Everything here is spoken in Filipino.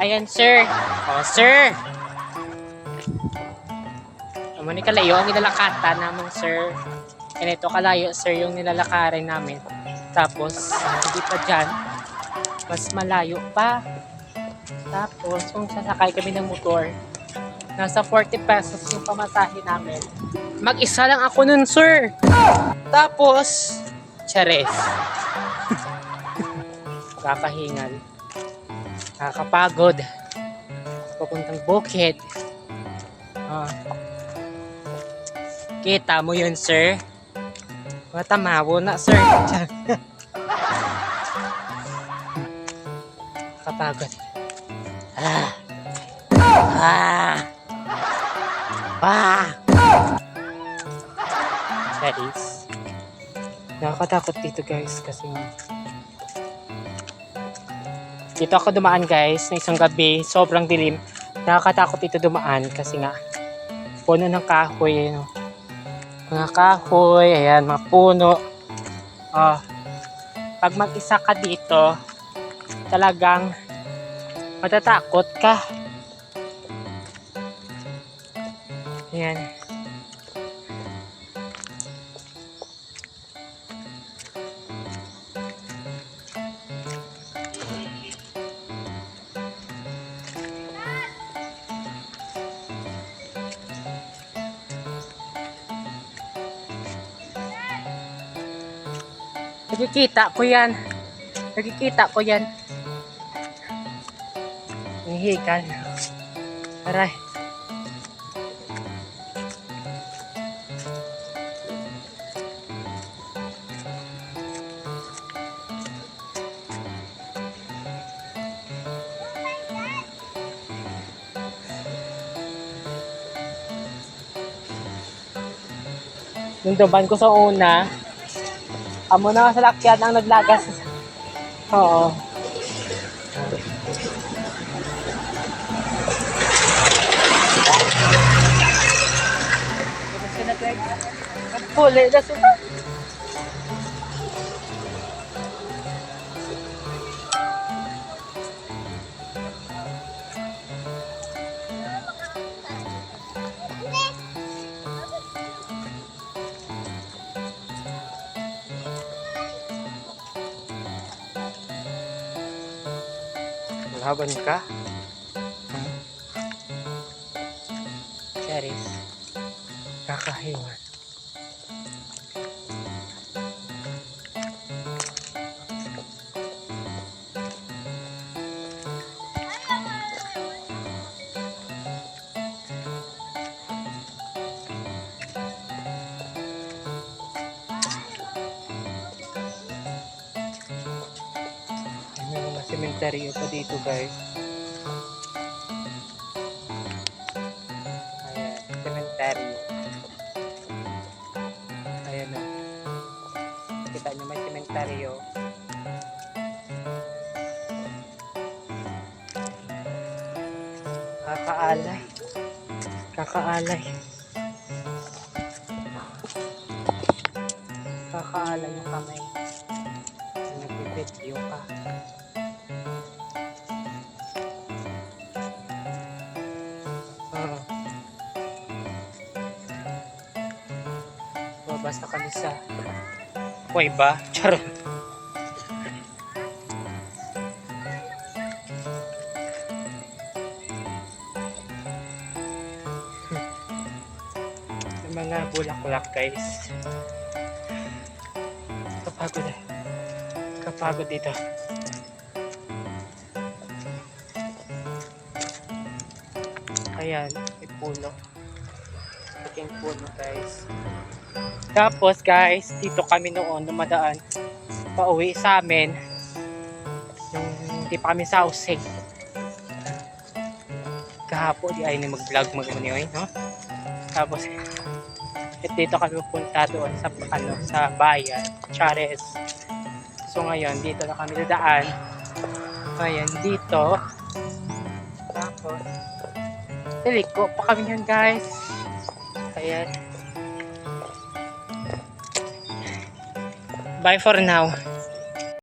Ayan, sir. Oh, sir. Amo ni kalayo ang nilalakata namin, sir. Ganito kalayo, sir, yung nilalakarin namin. Tapos, hindi pa dyan, mas malayo pa. Tapos, kung sasakay kami ng motor, nasa 40 pesos yung pamasahe namin. Mag-isa lang ako nun, sir. Tapos, chares. Kakahingal. Nakakapagod. Papuntang bukid. Ah. Kita mo yun, sir? Matamawo na, sir. Kapagod. Ah. Ah. Ah. That is. Nakakatakot dito, guys, kasi dito ako dumaan guys na isang gabi. Sobrang dilim. Nakakatakot dito dumaan kasi nga puno ng kahoy ano. mga kahoy ayan mga puno. Oh, pag mag isa ka dito talagang matatakot ka. Ayan Nakikita ko yan. Nakikita ko yan. Nahihikan. Aray. Nung ko sa una, Amo na sa lakyan ang naglagas. Oo. Huli na Laban ka? Charis. Kakahiwan. Sementeryo pa dito guys. Ayan, sementeryo. Ayan na. Kita nyo may sementeryo. Kakaalay. Kakaalay. Kakaalay yung kamay. Nag-video ka. Babasa kami sa Kuway ba? Charot. Mga bulaklak guys. Kapagod eh. Kapagod dito. Ayan, may puno. Aking puno guys. Tapos guys, dito kami noon dumadaan pauwi sa amin. Hindi pa kami sa housing. Kahapon di ay na mag-vlog mag ano no? Tapos at dito kami pupunta doon sa ano sa bayan, Chares. So ngayon dito na kami dadaan. Ayan dito. Tapos Liliko pa kami yan guys. Ayan. Bye for now.